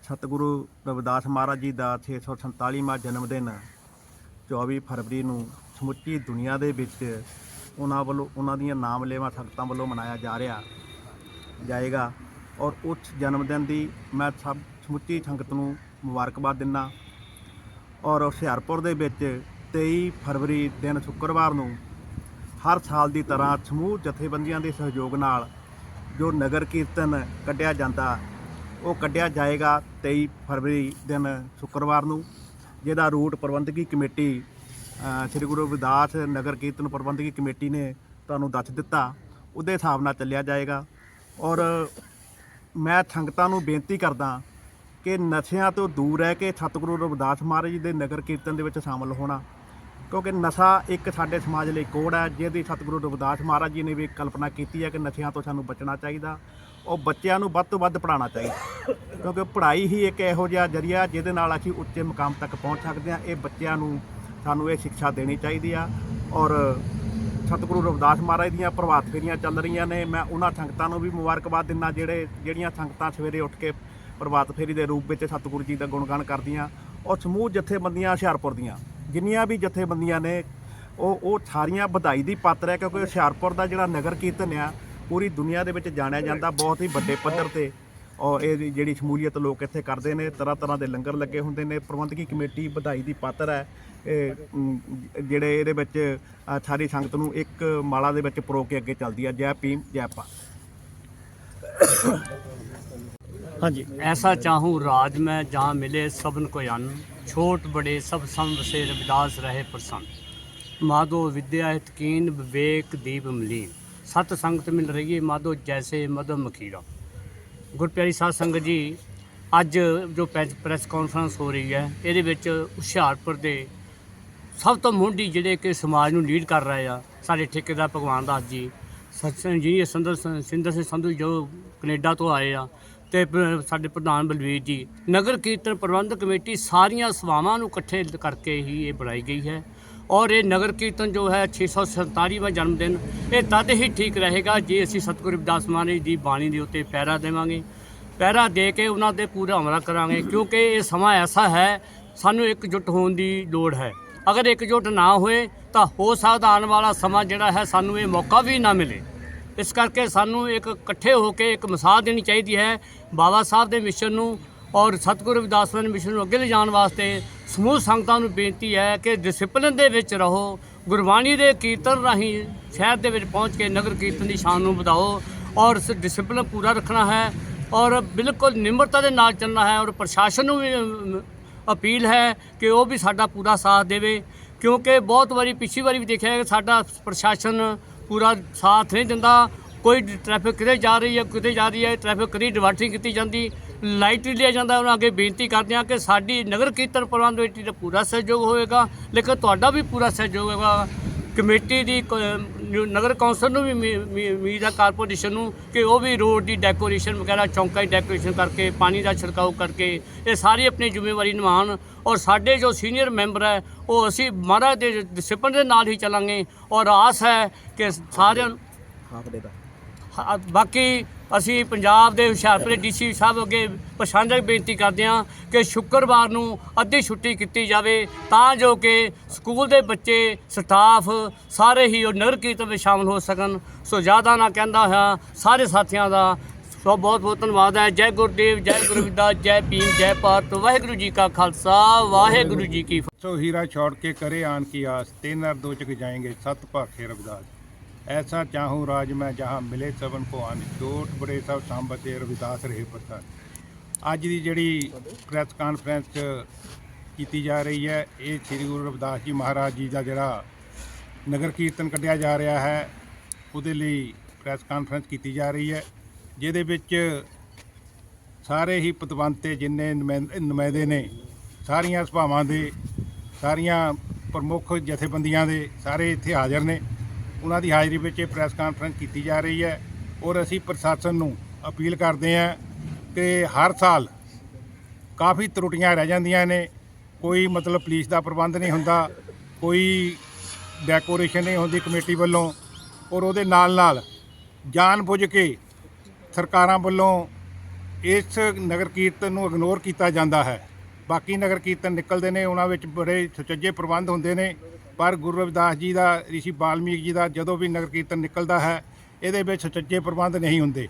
ਸਤਿਗੁਰੂ ਰਵਿਦਾਸ ਮਹਾਰਾਜ ਜੀ ਦਾ 647ਵਾਂ ਜਨਮ ਦਿਨ 24 ਫਰਵਰੀ ਨੂੰ ਸਮੁੱਚੀ ਦੁਨੀਆ ਦੇ ਵਿੱਚ ਉਹਨਾਂ ਵੱਲੋਂ, ਉਹਨਾਂ ਦੀਆਂ ਨਾਮ ਲੈਵਾ ਸੰਗਤਾਂ ਵੱਲੋਂ ਮਨਾਇਆ ਜਾ ਰਿਹਾ ਜਾਏਗਾ। ਔਰ ਉਸ ਜਨਮ ਦਿਨ ਦੀ ਮੈਂ ਸਭ ਸਮੁੱਚੀ ਸੰਗਤ ਨੂੰ ਮੁਬਾਰਕਬਾਦ ਦਿੰਦਾ। ਔਰ ਹੁਸ਼ਿਆਰਪੁਰ ਦੇ ਵਿੱਚ 23 ਫਰਵਰੀ ਦਿਨ ਸ਼ੁੱਕਰਵਾਰ ਨੂੰ ਹਰ ਸਾਲ ਦੀ ਤਰ੍ਹਾਂ ਸਮੂਹ ਜਥੇਬੰਦੀਆਂ ਦੇ ਸਹਿਯੋਗ ਨਾਲ ਜੋ ਨਗਰ ਕੀਰਤਨ ਕੱਢਿਆ ਜਾਂਦਾ, ਉਹ ਕੱਢਿਆ ਜਾਏਗਾ 23 ਫਰਵਰੀ ਦਿਨ ਸ਼ੁੱਕਰਵਾਰ ਨੂੰ, ਜਿਹਦਾ ਰੂਟ ਪ੍ਰਬੰਧਕੀ ਕਮੇਟੀ ਸ੍ਰੀ ਗੁਰੂ ਰਵਿਦਾਸ ਨਗਰ ਕੀਰਤਨ ਪ੍ਰਬੰਧਕੀ ਕਮੇਟੀ ਨੇ ਤੁਹਾਨੂੰ ਦੱਸ ਦਿੱਤਾ, ਉਹਦੇ ਹਿਸਾਬ ਨਾਲ ਚੱਲਿਆ ਜਾਏਗਾ। ਔਰ ਮੈਂ ਸੰਗਤਾਂ ਨੂੰ ਬੇਨਤੀ ਕਰਦਾ ਕਿ ਨਸ਼ਿਆਂ ਤੋਂ ਦੂਰ ਰਹਿ ਕੇ ਸਤਿਗੁਰੂ ਰਵਿਦਾਸ ਮਹਾਰਾਜ ਜੀ ਦੇ ਨਗਰ ਕੀਰਤਨ ਦੇ ਵਿੱਚ ਸ਼ਾਮਲ ਹੋਣਾ ਕਿਉਂਕਿ ਨਸ਼ਾ ਇੱਕ ਸਾਡੇ ਸਮਾਜ ਲਈ ਕੋੜ ਹੈ, ਜਿਹਦੀ ਸਤਿਗੁਰੂ ਰਵਿਦਾਸ ਮਹਾਰਾਜ ਜੀ ਨੇ ਵੀ ਕਲਪਨਾ ਕੀਤੀ ਹੈ ਕਿ ਨਸ਼ਿਆਂ ਤੋਂ ਸਾਨੂੰ ਬਚਣਾ ਚਾਹੀਦਾ। ਉਹ ਬੱਚਿਆਂ ਨੂੰ ਵੱਧ ਤੋਂ ਵੱਧ ਪੜਾਉਣਾ ਚਾਹੀਦਾ। ਕਿਉਂਕਿ ਪੜ੍ਹਾਈ ਹੀ ਇੱਕ ਇਹੋ ਜਿਹਾ ਜਰੀਆ ਜਿਹਦੇ ਨਾਲ ਅਸੀਂ ਉੱਚੇ ਮੁਕਾਮ ਤੱਕ ਪਹੁੰਚ ਸਕਦੇ ਹਾਂ। ਇਹ ਬੱਚਿਆਂ ਨੂੰ ਸਾਨੂੰ ਇਹ ਸਿੱਖਿਆ ਦੇਣੀ ਚਾਹੀਦੀ ਆ। ਔਰ ਸਤਿਗੁਰੂ ਰਵਿਦਾਸ ਮਹਾਰਾਜ ਦੀਆਂ ਪ੍ਰਭਾਤ ਫੇਰੀਆਂ ਚੱਲ ਰਹੀਆਂ ਨੇ। ਮੈਂ ਉਹਨਾਂ ਸੰਗਤਾਂ ਨੂੰ ਵੀ ਮੁਬਾਰਕਬਾਦ ਦਿੰਦਾ, ਜਿਹੜੇ ਜਿਹੜੀਆਂ ਸੰਗਤਾਂ ਸਵੇਰੇ ਉੱਠ ਕੇ ਪ੍ਰਭਾਤ ਫੇਰੀ ਦੇ ਰੂਪ ਵਿੱਚ ਸਤਿਗੁਰੂ ਜੀ ਦਾ ਗੁਣਗਾਨ ਕਰਦੀਆਂ। ਔਰ ਸਮੂਹ ਜਥੇਬੰਦੀਆਂ ਹੁਸ਼ਿਆਰਪੁਰ ਦੀਆਂ। ਜਿੰਨੀਆਂ ਵੀ ਜਥੇਬੰਦੀਆਂ ਨੇ ਉਹ ਉਹ ਸਾਰੀਆਂ ਵਧਾਈ ਦੀ ਪਾਤਰ ਹੈ ਕਿਉਂਕਿ ਹੁਸ਼ਿਆਰਪੁਰ ਦਾ ਜਿਹੜਾ ਨਗਰ ਕੀਰਤਨ ਆ ਪੂਰੀ ਦੁਨੀਆ ਦੇ ਵਿੱਚ ਜਾਣਿਆ ਜਾਂਦਾ ਬਹੁਤ ਹੀ ਵੱਡੇ ਪੱਧਰ ਤੇ। ਔਰ ਇਹ ਜਿਹੜੀ ਸ਼ਮੂਲੀਅਤ ਲੋਕ ਇੱਥੇ ਕਰਦੇ ਨੇ ਤਰ੍ਹਾਂ ਤਰ੍ਹਾਂ ਦੇ ਲੰਗਰ ਲੱਗੇ ਹੁੰਦੇ ਨੇ ਪ੍ਰਬੰਧਕੀ ਕਮੇਟੀ ਵਧਾਈ ਦੀ ਪਾਤਰ ਹੈ। ਇਹ ਜਿਹੜੇ ਇਹਦੇ ਵਿੱਚ ਸਾਰੀ ਸੰਗਤ ਨੂੰ ਇੱਕ ਮਾਲਾ ਦੇ ਵਿੱਚ ਪਰੋ ਕੇ ਅੱਗੇ ਚੱਲਦੀ ਹੈ ਜੈ ਭੀਮ ਜੈ ਪਾ ਹਾਂਜੀ। ਐਸਾ ਚਾਹੂੰ ਰਾਜ ਮੈਂ ਜਾਂ ਮਿਲੇ ਸਭਨ ਕੋ ਅੰਨ। ਛੋਟ ਬੜੇ ਸਭ ਸੰਗ ਸੇ ਰਵਿਦਾਸ ਰਹੇ ਪ੍ਰਸੰਨ। ਮਾਧੋ ਵਿਦਿਆ ਇਤਕੀਨ ਵਿਵੇਕ ਦੀਪ ਮਲੀਨ। ਸਤ ਸੰਗਤ ਮਿਲ ਰਹੀ ਹੈ ਮਾਧੋ ਜੈਸੇ ਮਦਮ ਮਖੀਰਾ ਗੁਰਪਿਆਰੀ ਸਾਧ ਸੰਗਤ ਜੀ, ਅੱਜ ਜੋ ਪ੍ਰੈਸ ਕਾਨਫਰੰਸ ਹੋ ਰਹੀ ਹੈ, ਇਹਦੇ ਵਿੱਚ ਹੁਸ਼ਿਆਰਪੁਰ ਦੇ ਸਭ ਤੋਂ ਮੁੰਡੀ ਜਿਹੜੇ ਕਿ ਸਮਾਜ ਨੂੰ ਲੀਡ ਕਰ ਰਹੇ ਆ, ਸਾਡੇ ਠੇਕੇਦਾਰ ਭਗਵਾਨ ਦਾਸ ਜੀ ਸਚਨ ਜੀ ਸੰਦਰ ਸਿੰਦਰ ਸਿੰਘ ਸੰਧੂ ਜੋ ਕੈਨੇਡਾ ਤੋਂ ਆਏ ਆ ਤੇ ਪ- ਸਾਡੇ ਪ੍ਰਧਾਨ ਬਲਵੀਰ ਜੀ, ਨਗਰ ਕੀਰਤਨ ਪ੍ਰਬੰਧਕ ਕਮੇਟੀ ਸਾਰੀਆਂ ਸੇਵਾਵਾਂ ਨੂੰ ਇਕੱਠੇ ਕਰਕੇ ਹੀ ਇਹ ਬਣਾਈ ਗਈ ਹੈ। ਔਰ ਇਹ ਨਗਰ ਕੀਰਤਨ ਜੋ ਹੈ 647ਵਾਂ ਜਨਮ ਦਿਨ, ਇਹ ਤਦ ਹੀ ਠੀਕ ਰਹੇਗਾ ਜੇ ਅਸੀਂ ਸਤਿਗੁਰੂ ਰਵਿਦਾਸ ਮਹਾਰਾਜ ਦੀ ਬਾਣੀ ਦੇ ਉੱਤੇ ਪੈਰਾ ਦੇਵਾਂਗੇ। ਪਹਿਰਾ ਦੇ ਕੇ ਉਹਨਾਂ ਤੇ ਪੂਰਾ ਹਮਲਾ ਕਰਾਂਗੇ, ਕਿਉਂਕਿ ਇਹ ਸਮਾਂ ਐਸਾ ਹੈ, ਸਾਨੂੰ ਇਕਜੁੱਟ ਹੋਣ ਦੀ ਲੋੜ ਹੈ। ਅਗਰ ਇਕਜੁੱਟ ਨਾ ਹੋਏ, ਤਾਂ ਹੋ ਸਕਦਾ ਆਉਣ ਵਾਲਾ ਸਮਾਂ ਜਿਹੜਾ ਹੈ, ਸਾਨੂੰ ਇਹ ਮੌਕਾ ਵੀ ਨਾ ਮਿਲੇ। ਇਸ ਕਰਕੇ ਸਾਨੂੰ ਇੱਕ ਇਕੱਠੇ ਹੋ ਕੇ ਇੱਕ ਮਿਸਾਲ ਦੇਣੀ ਚਾਹੀਦੀ ਹੈ ਬਾਬਾ ਸਾਹਿਬ ਦੇ ਮਿਸ਼ਨ ਨੂੰ ਔਰ ਸਤਿਗੁਰੂ ਰਵਿਦਾਸ ਦੇ ਮਿਸ਼ਨ ਨੂੰ ਅੱਗੇ ਲਿਜਾਣ ਵਾਸਤੇ ਸਮੂਹ ਸੰਗਤਾਂ ਨੂੰ ਬੇਨਤੀ ਹੈ ਕਿ ਡਿਸਪਲਿਨ ਦੇ ਵਿੱਚ ਰਹੋ, ਗੁਰਬਾਣੀ ਦੇ ਕੀਰਤਨ ਰਾਹੀਂ ਸ਼ਹਿਰ ਦੇ ਵਿੱਚ ਪਹੁੰਚ ਕੇ ਨਗਰ ਕੀਰਤਨ ਦੀ ਸ਼ਾਨ ਨੂੰ ਵਧਾਓ ਔਰ ਇਸ ਡਿਸਪਲਿਨ ਪੂਰਾ ਰੱਖਣਾ ਹੈ ਔਰ ਬਿਲਕੁਲ ਨਿਮਰਤਾ ਦੇ ਨਾਲ ਚੱਲਣਾ ਹੈ ਔਰ ਪ੍ਰਸ਼ਾਸਨ ਨੂੰ ਵੀ ਅਪੀਲ ਹੈ ਕਿ ਉਹ ਵੀ ਸਾਡਾ ਪੂਰਾ ਸਾਥ ਦੇਵੇ ਕਿਉਂਕਿ ਬਹੁਤ ਵਾਰੀ ਪਿਛਲੀ ਵਾਰੀ ਵੀ ਦੇਖਿਆ ਹੈ ਕਿ ਸਾਡਾ ਪ੍ਰਸ਼ਾਸਨ ਪੂਰਾ ਸਾਥ ਨਹੀਂ ਦਿੰਦਾ। ਕੋਈ ਟ੍ਰੈਫਿਕ ਕਿਤੇ ਜਾ ਰਹੀ ਹੈ, ਕਿਤੇ ਜਾ ਰਹੀ ਹੈ ਟ੍ਰੈਫਿਕ ਕਦੀ ਡਿਵਰਟਿੰਗ ਕੀਤੀ ਜਾਂਦੀ। ਲਾਈਟ ਲਿਆ ਜਾਂਦਾ, ਉਹਨਾਂ ਅੱਗੇ ਬੇਨਤੀ ਕਰਦੇ ਹਾਂ ਕਿ ਸਾਡੀ ਨਗਰ ਕੀਰਤਨ ਪ੍ਰਬੰਧ ਕਮੇਟੀ ਦਾ ਪੂਰਾ ਸਹਿਯੋਗ ਹੋਵੇਗਾ ਲੇਕਿਨ ਤੁਹਾਡਾ ਵੀ ਪੂਰਾ ਸਹਿਯੋਗ ਹੋਵੇਗਾ ਕਮੇਟੀ ਦੀ ਕ- ਨਗਰ ਕੌਂਸਲ ਨੂੰ ਵੀ ਉਮੀਦ ਹੈ ਕਾਰਪੋਰੇਸ਼ਨ ਨੂੰ ਕਿ ਉਹ ਵੀ ਰੋਡ ਦੀ ਡੈਕੋਰੇਸ਼ਨ ਵਗੈਰਾ ਚੌਂਕਾਂ ਦੀ ਡੈਕੋਰੇਸ਼ਨ ਕਰਕੇ ਪਾਣੀ ਦਾ ਛਿੜਕਾਅ ਕਰਕੇ ਇਹ ਸਾਰੀ ਆਪਣੀ ਜ਼ਿੰਮੇਵਾਰੀ ਨਿਭਾਉਣ ਔਰ ਸਾਡੇ ਜੋ ਸੀਨੀਅਰ ਮੈਂਬਰ ਹੈ ਉਹ ਅਸੀਂ ਮਹਾਰਾਜ ਦੇ ਡਿਸਪਲਿਨ ਦੇ ਨਾਲ ਹੀ ਚੱਲਾਂਗੇ ਔਰ ਆਸ ਹੈ ਕਿ ਸਾਰਿਆਂ ਨੂੰ ਬਾਕੀ ਅਸੀਂ ਪੰਜਾਬ ਦੇ ਹੁਸ਼ਿਆਰਪੁਰ ਡੀਸੀ ਸਾਹਿਬ ਅੱਗੇ ਪ੍ਰਸ਼ਾਸਨਿਕ ਬੇਨਤੀ ਕਰਦੇ ਹਾਂ ਕਿ ਸ਼ੁੱਕਰਵਾਰ ਨੂੰ ਅੱਧੀ ਛੁੱਟੀ ਕੀਤੀ ਜਾਵੇ ਤਾਂ ਜੋ ਕਿ ਸਕੂਲ ਦੇ ਬੱਚੇ, ਸਟਾਫ ਸਾਰੇ ਹੀ ਉਹ ਨਗਰ ਕੀਰਤਨ ਵਿੱਚ ਸ਼ਾਮਲ ਹੋ ਸਕਣ। ਸੋ ਜ਼ਿਆਦਾ ਨਾ ਕਹਿੰਦਾ ਹਾਂ ਸਾਰੇ ਸਾਥੀਆਂ ਦਾ ਸੋ ਬਹੁਤ ਬਹੁਤ ਧੰਨਵਾਦ ਹੈ। ਜੈ ਗੁਰਦੇਵ, ਜੈ ਗੁਰਵਿਦਾਸ ਜੈ ਭੀਮ, ਜੈ ਭਾਰਤ। ਵਾਹਿਗੁਰੂ ਜੀ ਕਾ ਖਾਲਸਾ, ਵਾਹਿਗੁਰੂ ਜੀ ਕੀ ਫਤਿਹ। ਸੋ ਹੀਰਾ ਛੋੜ ਕੇ ਕਰੇ ਆਨ ਕੀ ਆਸ, ਤਿੰਨ ਨਰ ਦੋ ਚਕ ਜਾਏਂਗੇ, ਸਤ ਭਾਖੇ ਰਬਦਾਸ ऐसा चाहूँ राज में जहाँ मिले सबन को आन छोट बड़े सब सांबते रविदास रहे प्रसाद ਅੱਜ ਦੀ ਜਿਹੜੀ ਪ੍ਰੈਸ ਕਾਨਫਰੰਸ 'ਚ ਕੀਤੀ ਜਾ ਰਹੀ ਹੈ ਇਹ ਸ੍ਰੀ ਗੁਰੂ ਰਵਿਦਾਸ ਜੀ ਮਹਾਰਾਜ ਜੀ ਦਾ ਜਿਹੜਾ ਨਗਰ ਕੀਰਤਨ ਕੱਢਿਆ ਜਾ ਰਿਹਾ ਹੈ ਉਹਦੇ ਲਈ ਪ੍ਰੈਸ ਕਾਨਫਰੰਸ ਕੀਤੀ ਜਾ ਰਹੀ ਹੈ ਜਿਹਦੇ ਵਿੱਚ ਸਾਰੇ ਹੀ ਪਤਵੰਤੇ ਜਿੰਨੇ ਨੁਮਾਇੰ- ਨੁਮਾਇੰਦੇ ਨੇ ਸਾਰੀਆਂ ਸਭਾਵਾਂ ਦੇ ਸਾਰੀਆਂ ਪ੍ਰਮੁੱਖ ਜਥੇਬੰਦੀਆਂ ਦੇ ਸਾਰੇ ਇੱਥੇ ਹਾਜ਼ਰ ਨੇ ਉਹਨਾਂ ਦੀ ਹਾਜ਼ਰੀ ਵਿੱਚ ਇਹ ਪ੍ਰੈਸ ਕਾਨਫਰੰਸ ਕੀਤੀ ਜਾ ਰਹੀ ਹੈ ਔਰ ਅਸੀਂ ਪ੍ਰਸ਼ਾਸਨ ਨੂੰ ਅਪੀਲ ਕਰਦੇ ਹਾਂ ਕਿ ਹਰ ਸਾਲ ਕਾਫੀ ਤਰੁੱਟੀਆਂ ਰਹਿ ਜਾਂਦੀਆਂ ਨੇ, ਕੋਈ ਮਤਲਬ ਪੁਲਿਸ ਦਾ ਪ੍ਰਬੰਧ ਨਹੀਂ ਹੁੰਦਾ, ਕੋਈ ਡੈਕੋਰੇਸ਼ਨ ਨਹੀਂ ਹੁੰਦੀ ਕਮੇਟੀ ਵੱਲੋਂ ਔਰ ਉਹਦੇ ਨਾਲ ਨਾਲ ਜਾਣ ਬੁੱਝ ਕੇ ਸਰਕਾਰਾਂ ਵੱਲੋਂ ਇਸ ਨਗਰ ਕੀਰਤਨ ਨੂੰ ਇਗਨੋਰ ਕੀਤਾ ਜਾਂਦਾ ਹੈ। ਬਾਕੀ ਨਗਰ ਕੀਰਤਨ ਨਿਕਲਦੇ ਨੇ, ਉਹਨਾਂ ਵਿੱਚ ਬੜੇ ਸੁਚੱਜੇ ਪ੍ਰਬੰਧ ਹੁੰਦੇ ਨੇ। ਪਰ ਗੁਰੂ ਰਵਿਦਾਸ ਜੀ ਦਾ, ਰਿਸ਼ੀ ਬਾਲਮੀਕ ਜੀ ਦਾ ਜਦੋਂ ਵੀ ਨਗਰ ਕੀਰਤਨ ਨਿਕਲਦਾ ਹੈ, ਇਹਦੇ ਵਿੱਚ ਸੁਚੱਜੇ ਪ੍ਰਬੰਧ ਨਹੀਂ ਹੁੰਦੇ।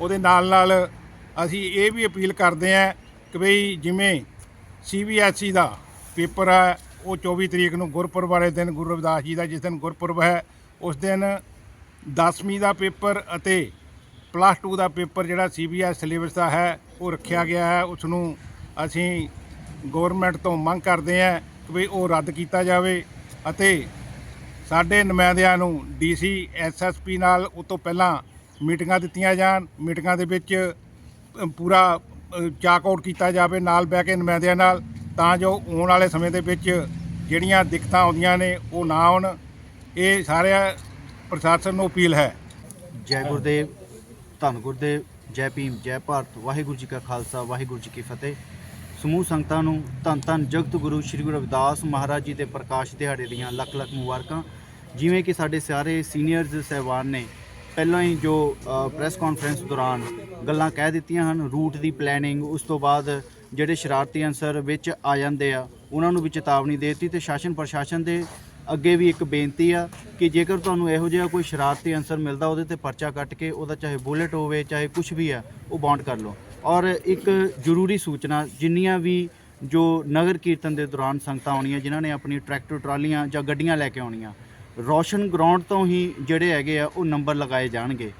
ਉਹਦੇ ਨਾਲ ਨਾਲ ਅਸੀਂ ਇਹ ਵੀ ਅਪੀਲ ਕਰਦੇ ਹਾਂ ਕਿ ਬਈ ਜਿਵੇਂ ਸੀਬੀਐਸਈ ਦਾ ਪੇਪਰ ਹੈ, ਉਹ 24 ਤਰੀਕ ਨੂੰ ਗੁਰਪੁਰਬ ਵਾਲੇ ਦਿਨ ਗੁਰੂ ਰਵਿਦਾਸ ਜੀ ਦਾ ਜਿਸ ਦਿਨ ਗੁਰਪੁਰਬ ਹੈ, ਉਸ ਦਿਨ 10ਵੀਂ ਦਾ ਪੇਪਰ ਅਤੇ ਪਲੱਸ 2 ਦਾ ਪੇਪਰ ਜਿਹੜਾ ਸੀਬੀਐਸ ਸਿਲੇਬਸ ਦਾ ਹੈ, ਉਹ ਰੱਖਿਆ ਗਿਆ ਹੈ। ਉਸ ਨੂੰ ਅਸੀਂ ਗਵਰਨਮੈਂਟ ਤੋਂ ਮੰਗ ਕਰਦੇ ਹਾਂ ਵੀ ਉਹ ਰੱਦ ਕੀਤਾ ਜਾਵੇ ਅਤੇ ਸਾਡੇ ਨੁਮਾਇੰਦਿਆਂ ਨੂੰ ਡੀਸੀ ਐਸਐਸਪੀ ਨਾਲ ਉਹ ਤੋਂ ਪਹਿਲਾਂ ਮੀਟਿੰਗਾਂ ਦਿੱਤੀਆਂ ਜਾਣ, ਮੀਟਿੰਗਾਂ ਦੇ ਵਿੱਚ ਪੂਰਾ ਚਾਕ ਆਊਟ ਕੀਤਾ ਜਾਵੇ ਨਾਲ ਬਹਿ ਕੇ ਨੁਮਾਇੰਦਿਆਂ ਨਾਲ ਤਾਂ ਜੋ ਆਉਣ ਵਾਲੇ ਸਮੇਂ ਦੇ ਵਿੱਚ ਜਿਹੜੀਆਂ ਦਿੱਕਤਾਂ ਆਉਂਦੀਆਂ ਨੇ ਉਹ ਨਾ ਆਉਣ। ਇਹ ਸਾਰੇ ਪ੍ਰਸ਼ਾਸਨ ਨੂੰ ਅਪੀਲ ਹੈ। ਜੈ ਗੁਰਦੇਵ, ਧੰਨ ਗੁਰਦੇਵ, ਜੈ ਭੀਮ, ਜੈ ਭਾਰਤ, ਵਾਹਿਗੁਰੂ ਜੀ ਕਾ ਖਾਲਸਾ, ਵਾਹਿਗੁਰੂ ਜੀ ਕੀ ਫਤਿਹ। ਸਮੂਹ ਸੰਗਤਾਂ ਨੂੰ ਧੰਨ ਧੰਨ ਜਗਤ ਗੁਰੂ ਸ੍ਰੀ ਗੁਰੂ ਰਵਿਦਾਸ ਮਹਾਰਾਜ ਜੀ ਦੇ ਪ੍ਰਕਾਸ਼ ਦਿਹਾੜੇ ਦੀਆਂ ਲੱਖ ਲੱਖ ਮੁਬਾਰਕਾਂ। ਜਿਵੇਂ ਕਿ ਸਾਡੇ ਸਾਰੇ ਸੀਨੀਅਰਜ਼ ਸਹਿਬਾਨ ਨੇ, ਪਹਿਲਾਂ ਹੀ ਜੋ ਪ੍ਰੈਸ ਕਾਨਫਰੰਸ ਦੌਰਾਨ ਗੱਲਾਂ ਕਹਿ ਦਿੱਤੀਆਂ ਹਨ, ਰੂਟ ਦੀ ਪਲੈਨਿੰਗ ਉਸ ਤੋਂ ਬਾਅਦ ਜਿਹੜੇ ਸ਼ਰਾਰਤੀ ਅਨਸਰ ਵਿੱਚ ਆ ਜਾਂਦੇ ਆ, ਉਹਨਾਂ ਨੂੰ ਵੀ ਚੇਤਾਵਨੀ ਦੇ ਦਿੱਤੀ ਤੇ ਸ਼ਾਸਨ ਪ੍ਰਸ਼ਾਸਨ ਦੇ ਅੱਗੇ ਵੀ ਇੱਕ ਬੇਨਤੀ ਆ ਕਿ ਜੇਕਰ ਤੁਹਾਨੂੰ ਇਹੋ ਜਿਹਾ ਕੋਈ ਸ਼ਰਾਰਤੀ ਅਨਸਰ ਮਿਲਦਾ ਉਹਦੇ ਤੇ ਪਰਚਾ ਕੱਟ ਕੇ ਉਹਦਾ ਚਾਹੇ ਬੁਲੇਟ ਹੋਵੇ, ਚਾਹੇ ਕੁਝ ਵੀ ਆ, ਉਹ ਬੌਂਡ ਕਰ ਲਓ। ਔਰ ਇੱਕ ਜ਼ਰੂਰੀ ਸੂਚਨਾ, ਜਿੰਨੀਆਂ ਵੀ ਜੋ ਨਗਰ ਕੀਰਤਨ ਦੇ ਦੌਰਾਨ ਸੰਗਤਾਂ ਆਉਣੀਆਂ, ਜਿਨ੍ਹਾਂ ਨੇ ਆਪਣੀ ਟਰੈਕਟਰ, ਟਰਾਲੀਆਂ ਜਾਂ ਗੱਡੀਆਂ ਲੈ ਕੇ ਆਉਣੀਆਂ, ਰੋਸ਼ਨ ਗਰਾਊਂਡ ਤੋਂ ਹੀ ਜਿਹੜੇ ਹੈਗੇ ਆ, ਉਹ ਨੰਬਰ ਲਗਾਏ ਜਾਣਗੇ।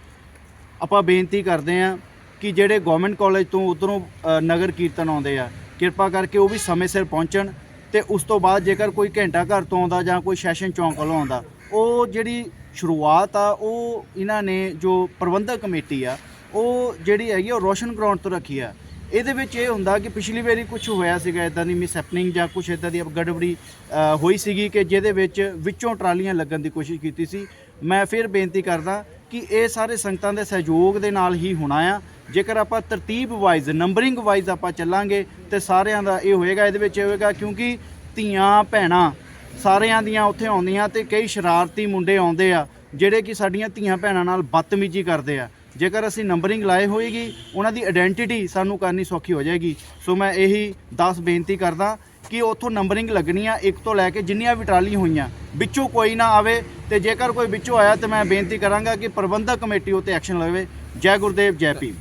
ਆਪਾਂ ਬੇਨਤੀ ਕਰਦੇ ਹਾਂ ਕਿ ਜਿਹੜੇ ਗਵਰਨਮੈਂਟ ਕਾਲਜ ਤੋਂ ਉਧਰੋਂ ਨਗਰ ਕੀਰਤਨ ਆਉਂਦੇ ਆ, ਕਿਰਪਾ ਕਰਕੇ ਉਹ ਵੀ ਸਮੇਂ ਸਿਰ ਪਹੁੰਚਣ ਤੇ ਉਸ ਤੋਂ ਬਾਅਦ ਜੇਕਰ ਕੋਈ ਘੰਟਾ ਘਰ ਤੋਂ ਆਉਂਦਾ ਜਾਂ ਕੋਈ ਸੈਸ਼ਨ ਚੌਂਕ ਵੱਲੋਂ ਆਉਂਦਾ, ਉਹ ਜਿਹੜੀ ਸ਼ੁਰੂਆਤ ਆ, ਉਹ ਇਹਨਾਂ ਨੇ ਜੋ ਪ੍ਰਬੰਧਕ ਕਮੇਟੀ ਆ ਉਹ ਜਿਹੜੀ ਹੈਗੀ ਉਹ ਰੋਸ਼ਨ ਗਰਾਊਂਡ ਤੋਂ ਰੱਖੀ ਆ। ਇਹਦੇ ਵਿੱਚ ਇਹ ਹੁੰਦਾ ਕਿ ਪਿਛਲੀ ਵਾਰੀ ਕੁਝ ਹੋਇਆ ਸੀਗਾ ਇਦਾਂ ਦੀ ਮਿਸ ਹੈਪਨਿੰਗ ਜਾਂ ਕੁਝ ਇਦਾਂ ਦੀ ਗੜਬੜੀ ਹੋਈ ਸੀਗੀ ਕਿ ਜਿਹਦੇ ਵਿੱਚ ਵਿੱਚੋਂ ਟਰਾਲੀਆਂ ਲੱਗਣ ਦੀ ਕੋਸ਼ਿਸ਼ ਕੀਤੀ ਸੀ। ਮੈਂ ਫਿਰ ਬੇਨਤੀ ਕਰਦਾ ਕਿ ਇਹ ਸਾਰੇ ਸੰਗਤਾਂ ਦੇ ਸਹਿਯੋਗ ਦੇ ਨਾਲ ਹੀ ਹੋਣਾ ਆ। ਜੇਕਰ ਆਪਾਂ ਤਰਤੀਬ ਵਾਈਜ਼ ਨੰਬਰਿੰਗ ਵਾਈਜ਼ ਆਪਾਂ ਚੱਲਾਂਗੇ ਤੇ ਸਾਰਿਆਂ ਦਾ ਇਹ ਹੋਏਗਾ, ਇਹਦੇ ਵਿੱਚ ਇਹ ਹੋਏਗਾ ਕਿਉਂਕਿ ਧੀਆਂ, ਭੈਣਾਂ ਸਾਰਿਆਂ ਦੀਆਂ ਉੱਥੇ ਆਉਂਦੀਆਂ ਤੇ ਕਈ ਸ਼ਰਾਰਤੀ ਮੁੰਡੇ ਆਉਂਦੇ ਆ, ਜਿਹੜੇ ਕਿ ਸਾਡੀਆਂ ਧੀਆਂ, ਭੈਣਾਂ ਨਾਲ ਬਦਤਮੀਜ਼ੀ ਕਰਦੇ ਆ। ਜੇਕਰ ਅਸੀਂ ਨੰਬਰਿੰਗ ਲਾਏ ਹੋਏਗੀ, ਉਹਨਾਂ ਦੀ ਆਇਡੈਂਟੀਟੀ ਸਾਨੂੰ ਕਰਨੀ ਸੌਖੀ ਹੋ ਜਾਏਗੀ। ਸੋ ਮੈਂ ਇਹੀ 10 ਬੇਨਤੀ ਕਰਦਾ ਕਿ ਉੱਥੋਂ ਨੰਬਰਿੰਗ ਲੱਗਣੀ ਆ, ਇੱਕ ਤੋਂ ਲੈ ਕੇ ਜਿੰਨੀਆਂ ਵੀ ਟਰਾਲੀਆਂ ਹੋਈਆਂ, ਵਿੱਚੋਂ ਕੋਈ ਨਾ ਆਵੇ ਤੇ ਜੇਕਰ ਕੋਈ ਵਿੱਚੋਂ ਆਇਆ ਤੇ ਮੈਂ ਬੇਨਤੀ ਕਰਾਂਗਾ ਕਿ ਪ੍ਰਬੰਧਕ ਕਮੇਟੀ ਉੱਤੇ ਐਕਸ਼ਨ ਲਵੇ। ਜੈ ਗੁਰਦੇਵ, ਜੈ ਭੀਮ।